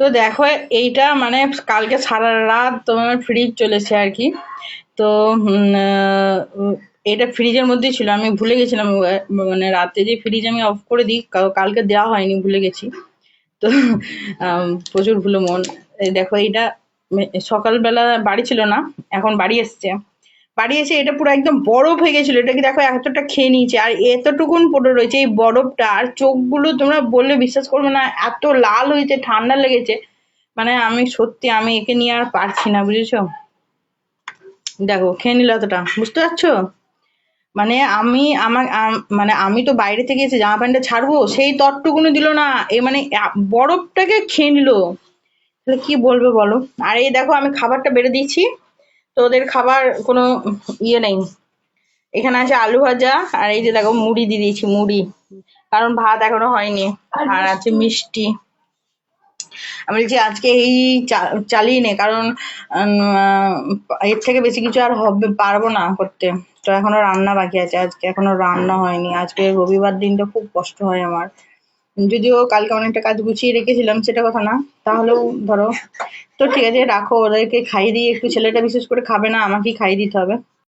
তো দেখো, এইটা মানে কালকে সারা রাত তোমার ফ্রিজ চলেছে আর কি। তো এটা ফ্রিজের মধ্যেই ছিল। আমি ভুলে গেছিলাম মানে রাতে যে ফ্রিজ আমি অফ করে দিই কালকে দেওয়া হয়নি, ভুলে গেছি। তো প্রচুর ভুলো মন। দেখো, এইটা সকালবেলা বাড়ি ছিল না, এখন বাড়ি এসছে। বাড়ি এসে এটা পুরো একদম বরফ হয়ে গেছিল এটাকে দেখো এতটা খেয়ে নিয়েছে, আর এতটুকুন পড়ে রয়েছে এই বরফটা, আর চোখগুলো তোমরা বললে বিশ্বাস করবে না, এত লাল হয়েছে, ঠান্ডা লেগেছে মানে আমি সত্যি আমি একে নিয়ে আর পারছি না, বুঝেছ? দেখো, খেয়ে নিল এতটা বুঝতে পারছ? মানে আমি আমার মানে আমি তো বাইরে থেকে এসে জামা প্যান্টটা ছাড়বো, সেই তরটুকুনি দিল না, এ মানে বরফটাকে খেয়ে নিল। তাহলে কি বলবে বলো? আর এই দেখো আমি খাবারটা বেড়ে দিয়েছি। তো ওদের খাবার কোনো ইয়ে নেই। এখানে আছে আলু ভাজা আর এই যে দেখো মুড়ি দিয়ে দিয়েছি মুড়ি। কারণ ভাত এখনও হয়নি। আর আছে মিষ্টি? আমি বলছি আজকে এই চালিয়ে নে কারণ আহ, এর থেকে বেশি কিছু আর হবে পারব না করতে। তো এখনও রান্না বাকি আছে আজকে এখনও রান্না হয়নি। আজকে রবিবার দিনটা খুব কষ্ট হয় আমার। যদিও কালকে অনেকটা কাজ গুছিয়ে রেখেছিলাম, সেটা কথা না। তাহলেও ধরো, তো ঠিক আছে, রাখো, ওদেরকে খাইয়ে দিয়ে একটু ছেলেটা বিশেষ করে খাবে না, আমাকেই খাইয়ে দিতে হবে।